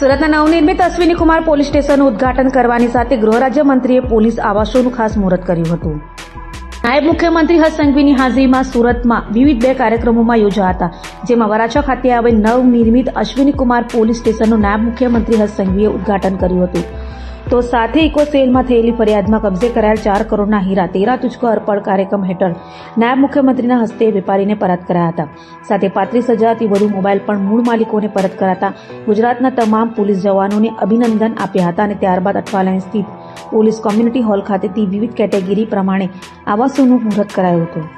સુરતના નવનિર્મિત અશ્વિની કુમાર પોલીસ સ્ટેશનનું ઉદઘાટન કરવાની સાથે ગૃહરાજ્યમંત્રીએ પોલીસ આવાસોનું ખાસ મુહૂર્ત કર્યું હતું. નાયબ મુખ્યમંત્રી હર્ષ સંઘવીની હાજરીમાં સુરતમાં વિવિધ બે કાર્યક્રમોમાં યોજાયા હતા, જેમાં વરાછા ખાતે આવેલ નવનિર્મિત અશ્વિની કુમાર પોલીસ સ્ટેશનનું નાયબ મુખ્યમંત્રી હર્ષ સંઘવીએ ઉદ્ઘાટન કર્યું હતું. તો સાથે ઇકોસેલમાં થયેલી ફરિયાદમાં કબજે કરાયેલ ચાર કરોડના હીરા, તેરા તુચકો અર્પણ કાર્યક્રમ હેઠળ નાયબ મુખ્યમંત્રીના હસ્તે વેપારીને પરત કરાયા હતા. સાથે પાંત્રીસ હજારથી વધુ મોબાઈલ પણ મૂળ માલિકોને પરત કરાતા ગુજરાતના તમામ પોલીસ જવાનોને અભિનંદન આપ્યા હતા અને ત્યારબાદ અઠવાલાઈન સ્થિત પોલીસ કોમ્યુનિટી હોલ ખાતેથી વિવિધ કેટેગરી પ્રમાણે આવાસોનું મુહૂર્ત કરાયું હતું.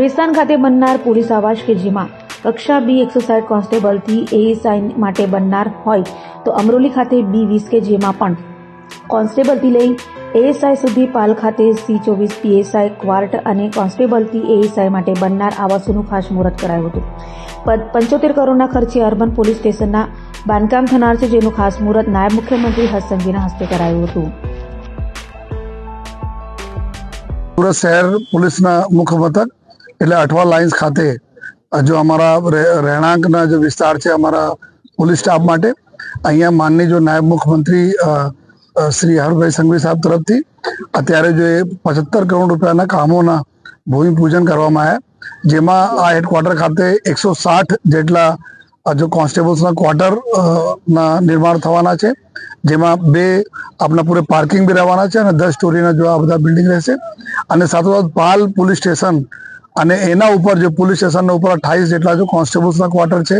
બેસ્તાન ખાતે બનનાર પોલીસ આવાસ કે જેમાં કક્ષા બી એકસો સાઠ કોન્સ્ટેબલથી એએસઆઈ માટે બનનાર હોય તો અમરોલી ખાતે બી વીસ કે જેમાં પણ કોન્સ્ટેબલથી લઈ એએસઆઈ સુધી પાલ ખાતે સી ચોવીસ પીએસઆઈ ક્વાર્ટ અને કોન્સ્ટેબલથી એએસઆઈ માટે બનનાર આવાસોનું ખાસ મુહૂર્ત કરાયું હતું. પંચોતેર કરોડના ખર્ચે અર્બન પોલીસ સ્ટેશનના બાંધકામ થનાર છે જેનું ખાસ મુહૂર્ત નાયબ મુખ્યમંત્રી હર્ષ હસ્તે કરાયું હતું. સુરત શહેર પોલીસના મુખ્ય એટલે અઠવા લાઇન્સ ખાતે, જો અમારા રહેણાંકના જે વિસ્તાર છે અમારા પોલીસ સ્ટાફ માટે, અહીંયા માનની જો નાયબ મુખ્યમંત્રી શ્રી હરભાઈ સંઘવી સાહેબ તરફથી અત્યારે જો પચહત્તર કરોડ રૂપિયાના કામોના ભૂમિપૂજન કરવામાં આવ્યા. જેમાં આ હેડક્વાર્ટર ખાતે એકસો સાઠ જેટલા જો કોન્સ્ટેબલ્સના ક્વાર્ટર ના નિર્માણ થવાના છે. જેમાં બે આપણા પૂરે પાર્કિંગ બી રહેવાના છે અને દસ સ્ટોરીના જો આ બધા બિલ્ડિંગ રહેશે. અને સાથોસાથ પાલ પોલીસ સ્ટેશન અને એના ઉપર જો પોલીસ સ્ટેશનના ઉપર અઠ્ઠાવીસ જેટલા જો કોન્સ્ટેબલ્સના ક્વાર્ટર છે,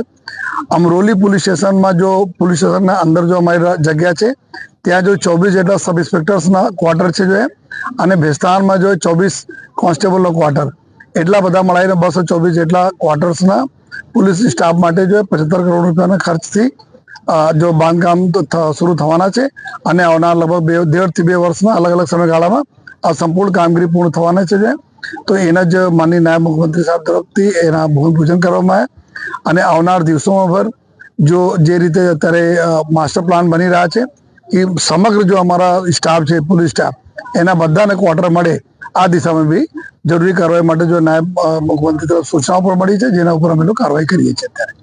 અમરોલી પોલીસ સ્ટેશનમાં જો પોલીસ સ્ટેશનના અંદર જો અમારી જગ્યા છે, ત્યાં જો ચોવીસ જેટલા સબ ઇન્સ્પેક્ટર્સના ક્વાર્ટર છે જો અને ભેસ્તાનમાં જો ચોવીસ કોન્સ્ટેબલનો ક્વાર્ટર. એટલા બધા મળાવીને બસો ચોવીસ જેટલા ક્વાર્ટર્સના પોલીસ સ્ટાફ માટે જો પચહત્તર કરોડ રૂપિયાના ખર્ચથી જો બાંધકામ તો શરૂ થવાના છે, અને આવનાર લગભગ બે દેડથી બે વર્ષના અલગ અલગ સમયગાળામાં આ સંપૂર્ણ કામગીરી પૂર્ણ થવાના છે જે તો એના જ માનની નાયબ મુખ્યમંત્રી સાહેબ તરફથી એના ભૂમિપૂજન કરવામાં આવ્યા અને આવનાર દિવસોમાં પર જો જે રીતે અત્યારે માસ્ટર પ્લાન બની રહ્યા છે, એ સમગ્ર જો અમારા સ્ટાફ છે, પોલીસ સ્ટાફ, એના બધાને ક્વાર્ટર મળે, આ દિશામાં બી જરૂરી કાર્યવાહી માટે જો નાયબ મુખ્યમંત્રી તરફ સૂચનાઓ પણ મળી છે, જેના ઉપર અમે લોકો કાર્યવાહી કરીએ છીએ અત્યારે.